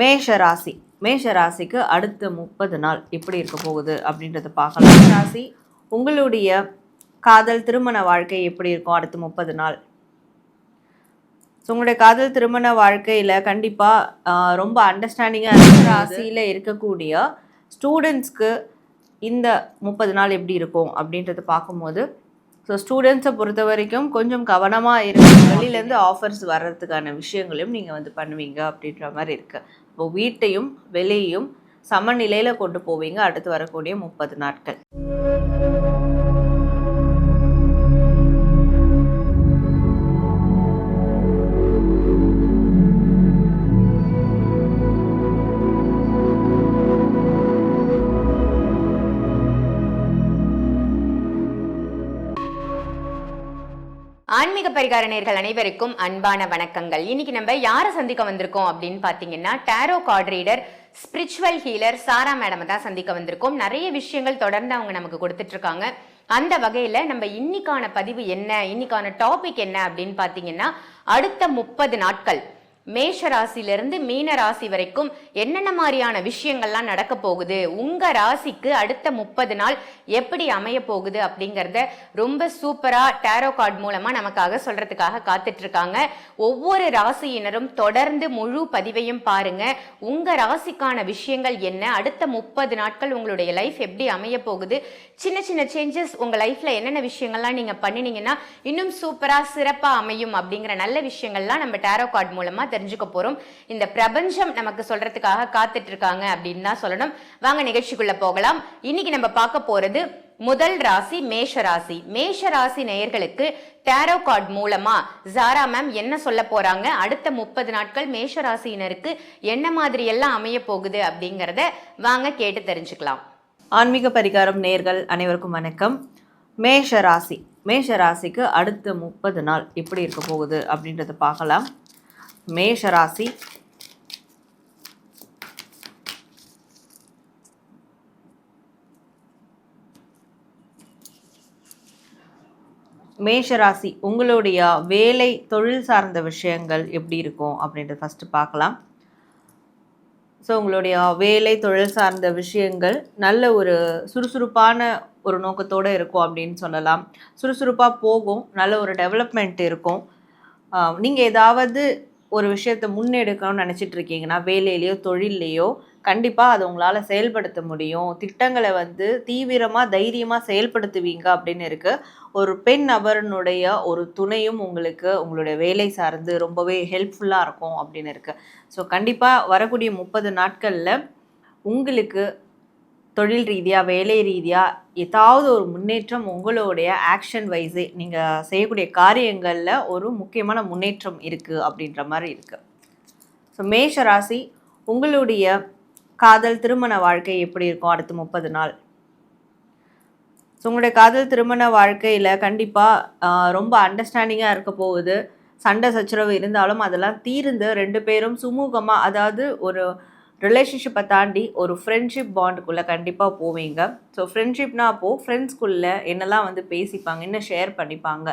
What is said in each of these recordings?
மேஷ ராசி மேஷ ராசிக்கு அடுத்த முப்பது நாள் எப்படி இருக்க போகுது அப்படின்றத பார்க்கலாம். ராசி உங்களுடைய காதல் திருமண வாழ்க்கை எப்படி இருக்கும் அடுத்த முப்பது நாள்? ஸோ உங்களுடைய காதல் திருமண வாழ்க்கையில் கண்டிப்பாக ரொம்ப அண்டர்ஸ்டாண்டிங்காக இருக்க ராசியில் இருக்கக்கூடிய ஸ்டூடெண்ட்ஸ்க்கு இந்த முப்பது நாள் எப்படி இருக்கும் அப்படின்றத பார்க்கும்போது ஸோ ஸ்டூடெண்ட்ஸை பொறுத்த வரைக்கும் கொஞ்சம் கவனமாக இருக்கும் வெளியிலேருந்து ஆஃபர்ஸ் வர்றதுக்கான விஷயங்களையும் நீங்கள் வந்து பண்ணுவீங்க அப்படின்ற மாதிரி இருக்குது இப்போ வீட்டையும் வெளியையும் சமநிலையில் கொண்டு போவீங்க. அடுத்து வரக்கூடிய முப்பது நாட்கள். பரிகார நேர்கள் அனைவருக்கும் அன்பான வணக்கங்கள். இன்னைக்கு நம்ம யாரை சந்திக்க வந்திருக்கோம் அப்படின்னு பாத்தீங்கன்னா tarot card reader spiritual healer Sara madam தான் சந்திக்க வந்திருக்கோம். நிறைய விஷயங்கள் தொடர்ந்து அவங்க நமக்கு கொடுத்துட்டு இருக்காங்க. அந்த வகையில நம்ம இன்னைக்கான பதிவு என்ன இன்னைக்கான டாபிக் என்ன அப்படின்னு பாத்தீங்கன்னா அடுத்த முப்பது நாட்கள் மேஷ ராசியிலிருந்து மீன ராசி வரைக்கும் என்னென்ன மாதிரியான விஷயங்கள்லாம் நடக்க போகுது? உங்க ராசிக்கு அடுத்த முப்பது நாள் எப்படி அமைய போகுது அப்படிங்கறத ரொம்ப சூப்பரா டேரோ கார்டு மூலமா நமக்காக சொல்றதுக்காக காத்துட்டு இருக்காங்க ஒவ்வொரு ராசியினரும் தொடர்ந்து முழு பதிவையும் பாருங்க. உங்க ராசிக்கான விஷயங்கள் என்ன? அடுத்த முப்பது நாட்கள் உங்களுடைய லைஃப் எப்படி அமைய போகுது? சின்ன சின்ன சேஞ்சஸ் உங்க லைஃப்ல என்னென்ன விஷயங்கள்லாம் நீங்க பண்ணினீங்கன்னா இன்னும் சூப்பரா சிறப்பா அமையும் அப்படிங்கிற நல்ல விஷயங்கள்லாம் நம்ம டேரோ கார்டு மூலமா தெரிஞ்சுக்க போறோம். இந்த பிரபஞ்சம் நமக்கு சொல்றதுக்காக காத்துட்டு இருக்காங்க அப்படின்னு தான் சொல்லணும். வாங்க நிகழ்ச்சிக்குள்ள போகலாம். இன்னைக்கு நம்ம பார்க்க போறது முதல் ராசி மேஷ ராசி. மேஷ ராசி நேயர்களுக்கு டேரோ கார்டு மூலமா ஜாரா மேம் என்ன சொல்ல போறாங்க? அடுத்த முப்பது நாட்கள் மேஷ ராசியினருக்கு என்ன மாதிரி எல்லாம் அமைய போகுது அப்படிங்கறத வாங்க கேட்டு தெரிஞ்சுக்கலாம். ஆன்மீக பரிகாரம் நேர்கள் அனைவருக்கும் வணக்கம். மேஷ ராசி. மேஷ ராசிக்கு அடுத்த முப்பது நாள் எப்படி இருக்க போகுது அப்படின்றத பார்க்கலாம். மேஷ ராசி மேஷ ராசி உங்களுடைய வேலை தொழில் சார்ந்த விஷயங்கள் எப்படி இருக்கும் அப்படின்றத ஃபஸ்ட்டு பார்க்கலாம். ஸோ உங்களுடைய வேலை தொழில் சார்ந்த விஷயங்கள் நல்ல ஒரு சுறுசுறுப்பான ஒரு நோக்கத்தோடு இருக்கும் அப்படின்னு சொல்லலாம். சுறுசுறுப்பாக போகும் நல்ல ஒரு டெவலப்மெண்ட் இருக்கும். நீங்கள் ஏதாவது ஒரு விஷயத்தை முன்னெடுக்கணும்னு நினச்சிட்டு இருக்கீங்கன்னா வேலையிலையோ தொழில்லையோ கண்டிப்பாக அதை உங்களால் செயல்படுத்த முடியும். திட்டங்களை வந்து தீவிரமாக தைரியமாக செயல்படுத்துவீங்க அப்படின்னு இருக்குது ஒரு பெண் நபரனுடைய ஒரு துணையும் உங்களுக்கு உங்களுடைய வேலை சார்ந்து ரொம்பவே ஹெல்ப்ஃபுல்லாக இருக்கும் அப்படின்னு இருக்குது ஸோ கண்டிப்பாக வரக்கூடிய முப்பது நாட்களில் உங்களுக்கு தொழில் ரீதியாக வேலை ரீதியாக ஏதாவது ஒரு முன்னேற்றம் உங்களுடைய ஆக்ஷன் வைஸே நீங்கள் செய்யக்கூடிய காரியங்களில் ஒரு முக்கியமான முன்னேற்றம் இருக்குது அப்படின்ற மாதிரி இருக்குது ஸோ மேஷ ராசி உங்களுடைய காதல் திருமண வாழ்க்கை எப்படி இருக்கும் அடுத்த முப்பது நாள்? ஸோ உங்களுடைய காதல் திருமண வாழ்க்கையில் கண்டிப்பாக ரொம்ப அண்டர்ஸ்டாண்டிங்காக இருக்க போகுது. சண்டை சச்சரவு இருந்தாலும் அதெல்லாம் தீர்ந்து ரெண்டு பேரும் சுமூகமாக அதாவது ஒரு ரிலேஷன்ஷிப்பை தாண்டி ஒரு ஃப்ரெண்ட்ஷிப் பாண்டுக்குள்ளே கண்டிப்பாக போவீங்க. ஸோ ஃப்ரெண்ட்ஷிப்னா அப்போது ஃப்ரெண்ட்ஸ்குள்ளே என்னெல்லாம் வந்து பேசிப்பாங்க என்ன ஷேர் பண்ணிப்பாங்க?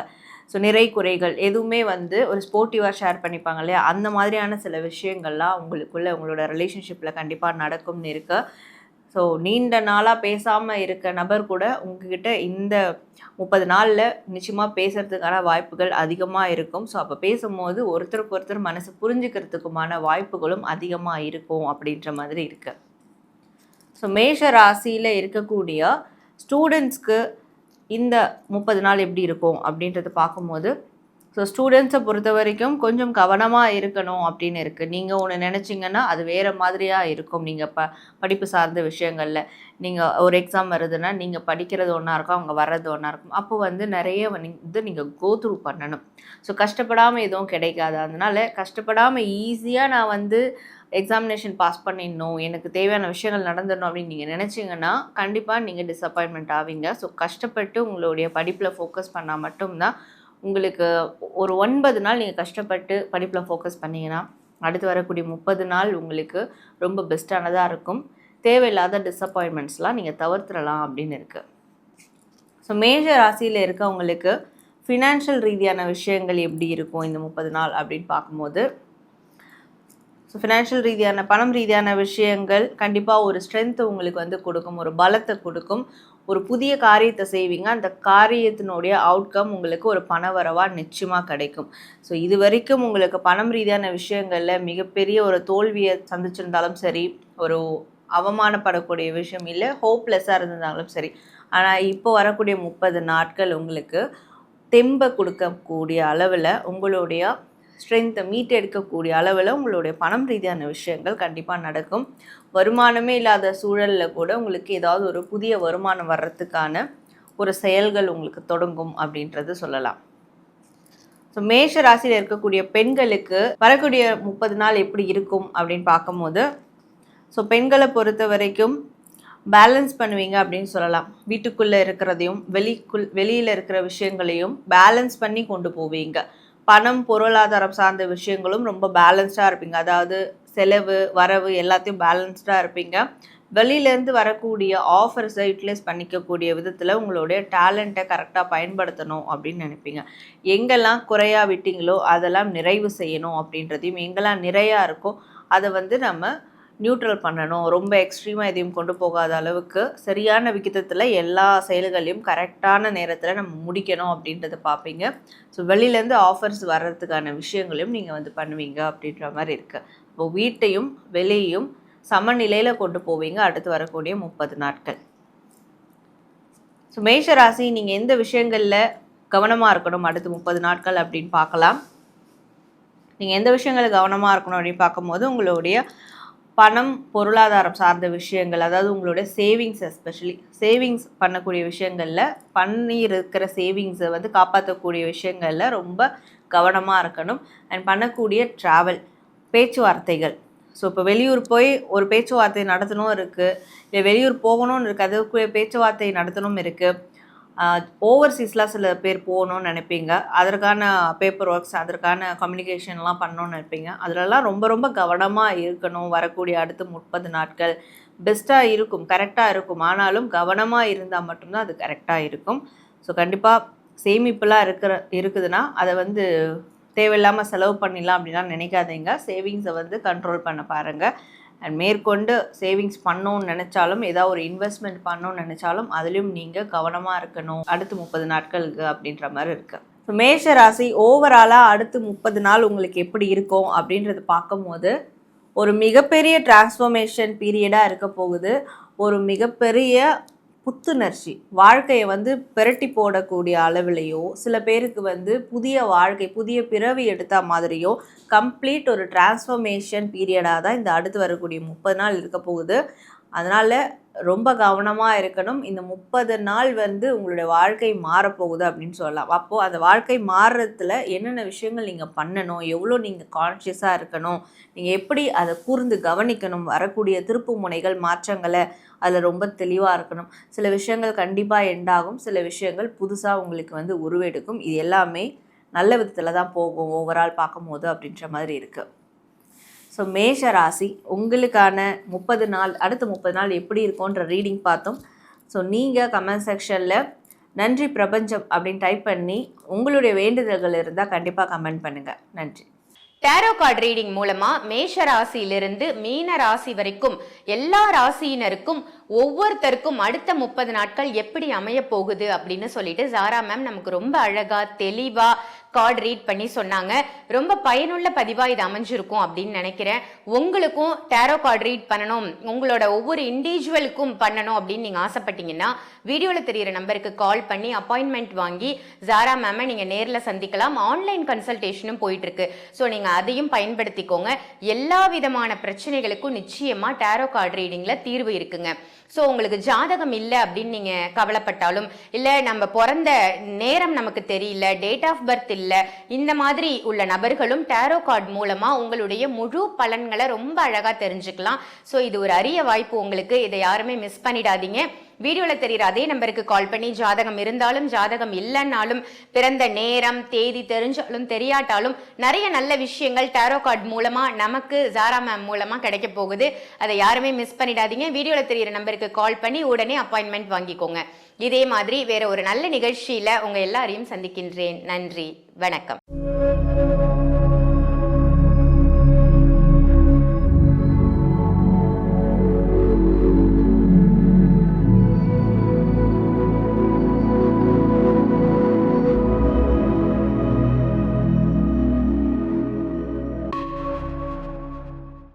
ஸோ நிறை குறைகள் எதுவுமே வந்து ஒரு ஸ்போர்ட்டிவாக ஷேர் பண்ணிப்பாங்க இல்லையா? அந்த மாதிரியான சில விஷயங்கள்லாம் உங்களுக்குள்ளே உங்களோட ரிலேஷன்ஷிப்பில் கண்டிப்பாக நடக்கும்னு இருக்குது ஸோ நீண்ட நாளாக பேசாமல் இருக்க நபர் கூட உங்ககிட்ட இந்த முப்பது நாளில் நிச்சயமாக பேசுகிறதுக்கான வாய்ப்புகள் அதிகமாக இருக்கும். ஸோ அப்போ பேசும்போது ஒருத்தருக்கு ஒருத்தர் மனசு புரிஞ்சுக்கிறதுக்குமான வாய்ப்புகளும் அதிகமாக இருக்கும் அப்படின்ற மாதிரி இருக்குது ஸோ மேஷ ராசியில் இருக்கக்கூடிய ஸ்டூடெண்ட்ஸ்க்கு இந்த முப்பது நாள் எப்படி இருக்கும் அப்படின்றத பார்க்கும்போது ஸோ ஸ்டூடெண்ட்ஸை பொறுத்த வரைக்கும் கொஞ்சம் கவனமாக இருக்கணும் அப்படின்னு இருக்குது நீங்கள் ஒன்று நினச்சிங்கன்னா அது வேறு மாதிரியாக இருக்கும் நீங்கள் ப படிப்பு சார்ந்த விஷயங்களில். நீங்கள் ஒரு எக்ஸாம் வருதுன்னா நீங்கள் படிக்கிறது ஒன்றா இருக்கும் அவங்க வர்றது ஒன்றா இருக்கும். அப்போ வந்து நிறைய வந்து நீங்கள் கோ த்ரூ பண்ணணும். ஸோ கஷ்டப்படாமல் எதுவும் கிடைக்காது. அதனால் கஷ்டப்படாமல் ஈஸியாக நான் வந்து எக்ஸாமினேஷன் பாஸ் பண்ணிடணும் எனக்கு தேவையான விஷயங்கள் நடந்துடணும் அப்படின்னு நீங்கள் நினச்சிங்கன்னா கண்டிப்பாக நீங்கள் டிசப்பாயின்மெண்ட் ஆவீங்க. ஸோ கஷ்டப்பட்டு உங்களுடைய படிப்பில் ஃபோக்கஸ் பண்ணால் மட்டும்தான் உங்களுக்கு ஒரு ஒன்பது நாள் நீங்கள் கஷ்டப்பட்டு படிப்பில் ஃபோக்கஸ் பண்ணிங்கன்னா அடுத்து வரக்கூடிய முப்பது நாள் உங்களுக்கு ரொம்ப பெஸ்ட்டானதாக இருக்கும். தேவையில்லாத டிசப்பாயின்மெண்ட்ஸ்லாம் நீங்கள் தவிர்த்துடலாம் அப்படின்னு இருக்குது ஸோ மேஜர் ராசியில் இருக்கவங்களுக்கு ஃபினான்ஷியல் ரீதியான விஷயங்கள் எப்படி இருக்கும் இந்த முப்பது நாள் அப்படின்னு பார்க்கும்போது ஸோ ஃபினான்ஷியல் ரீதியான பணம் ரீதியான விஷயங்கள் கண்டிப்பாக ஒரு ஸ்ட்ரென்த்து உங்களுக்கு வந்து கொடுக்கும் ஒரு பலத்தை கொடுக்கும். ஒரு புதிய காரியத்தை செய்வீங்க அந்த காரியத்தினுடைய அவுட்கம் உங்களுக்கு ஒரு பண வரவாக நிச்சயமாக கிடைக்கும். ஸோ இது வரைக்கும் உங்களுக்கு பணம் ரீதியான விஷயங்களில் மிகப்பெரிய ஒரு தோல்வியை சந்திச்சிருந்தாலும் சரி ஒரு அவமானப்படக்கூடிய விஷயம் இல்லை ஹோப்லெஸ்ஸாக இருந்திருந்தாலும் சரி ஆனால் இப்போ வரக்கூடிய முப்பது நாட்கள் உங்களுக்கு தெம்பை கொடுக்கக்கூடிய அளவில் உங்களுடைய ஸ்ட்ரென்த்தை மீட் எடுக்கக்கூடிய அளவில் உங்களுடைய பணம் ரீதியான விஷயங்கள் கண்டிப்பாக நடக்கும். வருமானமே இல்லாத சூழலில் கூட உங்களுக்கு ஏதாவது ஒரு புதிய வருமானம் வர்றதுக்கான ஒரு செயல்கள் உங்களுக்கு தொடங்கும் அப்படின்றது சொல்லலாம். ஸோ மேஷ ராசியில் இருக்கக்கூடிய பெண்களுக்கு வரக்கூடிய முப்பது நாள் எப்படி இருக்கும் அப்படின்னு பார்க்கும்போது ஸோ பெண்களை பொறுத்த வரைக்கும் பேலன்ஸ் பண்ணுவீங்க அப்படின்னு சொல்லலாம். வீட்டுக்குள்ளே இருக்கிறதையும் வெளிக்குள் வெளியில் இருக்கிற விஷயங்களையும் பேலன்ஸ் பண்ணி கொண்டு போவீங்க. பணம் பொருளாதாரம் சார்ந்த விஷயங்களும் ரொம்ப பேலன்ஸ்டாக இருப்பீங்க. அதாவது செலவு வரவு எல்லாத்தையும் பேலன்ஸ்டாக இருப்பீங்க. வெளியிலேருந்து வரக்கூடிய ஆஃபர்ஸை யூட்டிலைஸ் பண்ணிக்கக்கூடிய விதத்தில் உங்களுடைய டேலண்ட்டை கரெக்டாக பயன்படுத்தணும் அப்படின்னு நினைப்பீங்க. எங்கெல்லாம் குறையா விட்டீங்களோ அதெல்லாம் நிறைவு செய்யணும் அப்படின்றதையும் எங்கெல்லாம் நிறையா இருக்கோ அதை வந்து நம்ம நியூட்ரல் பண்ணணும். ரொம்ப எக்ஸ்ட்ரீமாக எதையும் கொண்டு போகாத அளவுக்கு சரியான விகிதத்தில் எல்லா செயல்களையும் கரெக்டான நேரத்தில் நம்ம முடிக்கணும் அப்படின்றத பார்ப்பீங்க. ஸோ வெளியிலேருந்து ஆஃபர்ஸ் வர்றதுக்கான விஷயங்களையும் நீங்கள் வந்து பண்ணுவீங்க அப்படின்ற மாதிரி இருக்குது இப்போ வீட்டையும் வெளியையும் சமநிலையில் கொண்டு போவீங்க. அடுத்து வரக்கூடிய முப்பது நாட்கள். ஸோ மேஷராசி நீங்கள் எந்த விஷயங்களில் கவனமாக இருக்கணும்? அடுத்து முப்பது நாட்கள் அப்படின்னு பார்க்கலாம். நீங்கள் எந்த விஷயங்களில் கவனமாக இருக்கணும் அப்படின்னு பார்க்கும்போது உங்களுடைய பணம் பொருளாதாரம் சார்ந்த விஷயங்கள் அதாவது உங்களுடைய சேவிங்ஸ் எஸ்பெஷலி சேவிங்ஸ் பண்ணக்கூடிய விஷயங்களில் பண்ணி இருக்கிற சேவிங்ஸை வந்து காப்பாற்றக்கூடிய விஷயங்களில் ரொம்ப கவனமாக இருக்கணும். அண்ட் பண்ணக்கூடிய ட்ராவல் பேச்சுவார்த்தைகள். ஸோ இப்போ வெளியூர் போய் ஒரு பேச்சுவார்த்தை நடத்தணும் இருக்குது இல்லை வெளியூர் போகணும்னு இருக்குது அதுக்குரிய பேச்சுவார்த்தை நடத்தணும் இருக்குது ஓவர்சீஸ்லாம் சில பேர் போகணும்னு நினைப்பீங்க. அதற்கான பேப்பர் ஒர்க்ஸ் அதற்கான கம்யூனிகேஷன்லாம் பண்ணணும்னு நினைப்பீங்க. அதிலலாம் ரொம்ப ரொம்ப கவனமாக இருக்கணும். வரக்கூடிய அடுத்த முப்பது நாட்கள் பெஸ்ட்டாக இருக்கும் கரெக்டாக இருக்கும். ஆனாலும் கவனமாக இருந்தால் மட்டும்தான் அது கரெக்டாக இருக்கும். ஸோ கண்டிப்பாக சேமிப்புலாம் இருக்கிற இருக்குதுன்னா அதை வந்து தேவையில்லாமல் செலவு பண்ணிடலாம் அப்படின்லாம் நினைக்காதீங்க. சேவிங்ஸை வந்து கண்ட்ரோல் பண்ண பாருங்கள் அண்ட் மேற்கொண்டு சேவிங்ஸ் பண்ணணும்னு நினச்சாலும் ஏதாவது ஒரு இன்வெஸ்ட்மெண்ட் பண்ணணும்னு நினச்சாலும் அதுலேயும் நீங்கள் கவனமாக இருக்கணும். அடுத்து முப்பது நாட்களுக்கு அப்படின்ற மாதிரி இருக்குது இப்போ மேஷ ராசி ஓவராலாக அடுத்து முப்பது நாள் உங்களுக்கு எப்படி இருக்கும் அப்படின்றது பார்க்கும்போது ஒரு மிகப்பெரிய டிரான்ஸ்ஃபர்மேஷன் பீரியடாக இருக்க போகுது. ஒரு மிகப்பெரிய புத்துணர்ச்சி. வாழ்க்கையை வந்து பிரட்டி போடக்கூடிய அளவிலையோ சில பேருக்கு வந்து புதிய வாழ்க்கை புதிய பிறவி எடுத்த மாதிரியோ கம்ப்ளீட் ஒரு டிரான்ஸ்ஃபர்மேஷன் பீரியடாக தான் இந்த அடுத்து வரக்கூடிய முப்பது நாள் இருக்க போகுது. அதனால் ரொம்ப கவனமாக இருக்கணும். இந்த முப்பது நாள் வந்து உங்களுடைய வாழ்க்கை மாறப்போகுது அப்படின்னு சொல்லலாம். அப்போது அந்த வாழ்க்கை மாறுறதுல என்னென்ன விஷயங்கள் நீங்கள் பண்ணணும்? எவ்வளோ நீங்கள் கான்ஷியஸாக இருக்கணும்? நீங்கள் எப்படி அதை கூர்ந்து கவனிக்கணும்? வரக்கூடிய திருப்பு முனைகள் மாற்றங்களை அதில் ரொம்ப தெளிவாக இருக்கணும். சில விஷயங்கள் கண்டிப்பாக எண்டாகும் சில விஷயங்கள் புதுசாக உங்களுக்கு வந்து உருவெடுக்கும். இது எல்லாமே நல்ல விதத்தில் தான் போகும். ஓவரால் பார்க்கும்போது அப்படின்ற மாதிரி இருக்குது ஸோ மேஷ ராசி உங்களுக்கான முப்பது நாள் அடுத்த முப்பது நாள் எப்படி இருக்கும்ன்ற ரீடிங் பார்த்தோம். ஸோ நீங்கள் கமெண்ட் செக்ஷனில் நன்றி பிரபஞ்சம் அப்படின்னு டைப் பண்ணி உங்களுடைய வேண்டுதல்கள் இருந்தால் கண்டிப்பாக கமெண்ட் பண்ணுங்கள் நன்றி. டேரோ கார்டு ரீடிங் மூலமா மேஷ ராசியிலிருந்து மீன ராசி வரைக்கும் எல்லா ராசியினருக்கும் ஒவ்வொருத்தருக்கும் அடுத்த முப்பது நாட்கள் எப்படி அமைய போகுது அப்படின்னு சொல்லிட்டு ஜாரா மேம் நமக்கு ரொம்ப அழகா தெளிவா கார்டு ரீட் பண்ணி சொன்னாங்க. ரொம்ப பயனுள்ள பதிவா இது அமைஞ்சிருக்கும் அப்படின்னு நினைக்கிறேன். உங்களுக்கும் டேரோ கார்டு ரீட் பண்ணணும் உங்களோட ஒவ்வொரு இண்டிவிஜுவலுக்கும் பண்ணணும் அப்படின்னு நீங்க ஆசைப்பட்டீங்கன்னா வீடியோல தெரியிற நம்பருக்கு கால் பண்ணி அப்பாயின்மெண்ட் வாங்கி ஜாரா மேமை நீங்க நேர்ல சந்திக்கலாம். ஆன்லைன் கன்சல்டேஷனும் போயிட்டு இருக்கு ஸோ நீங்க அதையும் பயன்படுத்திக்கோங்க. எல்லா விதமான பிரச்சனைகளுக்கும் நிச்சயமா டேரோ கார்டு ரீடிங்ல தீர்வு இருக்குங்க. ஸோ உங்களுக்கு ஜாதகம் இல்லை அப்படின்னு நீங்க கவலைப்பட்டாலும் இல்லை நம்ம பிறந்த நேரம் நமக்கு தெரியல டேட் ஆஃப் பர்த் இல்லை இந்த மாதிரி உள்ள நபர்களும் டேரோ கார்டு மூலமா உங்களுடைய முழு பலன்களை ரொம்ப அழகா தெரிஞ்சுக்கலாம். ஸோ இது ஒரு அரிய வாய்ப்பு உங்களுக்கு. இதை யாருமே மிஸ் பண்ணிடாதீங்க. வீடியோவில் தெரியுற அதே நம்பருக்கு கால் பண்ணி ஜாதகம் இருந்தாலும் ஜாதகம் இல்லைன்னாலும் பிறந்த நேரம் தேதி தெரிஞ்சாலும் தெரியாட்டாலும் நிறைய நல்ல விஷயங்கள் டேரோ கார்டு மூலமாக நமக்கு ஜாரா மேம் மூலமாக கிடைக்க போகுது. அதை யாருமே மிஸ் பண்ணிடாதீங்க. வீடியோவில் தெரியுற நம்பருக்கு கால் பண்ணி உடனே அப்பாயின்மெண்ட் வாங்கிக்கோங்க. இதே மாதிரி வேற ஒரு நல்ல நிகழ்ச்சியில் உங்கள் எல்லாரையும் சந்திக்கின்றேன். நன்றி. வணக்கம்.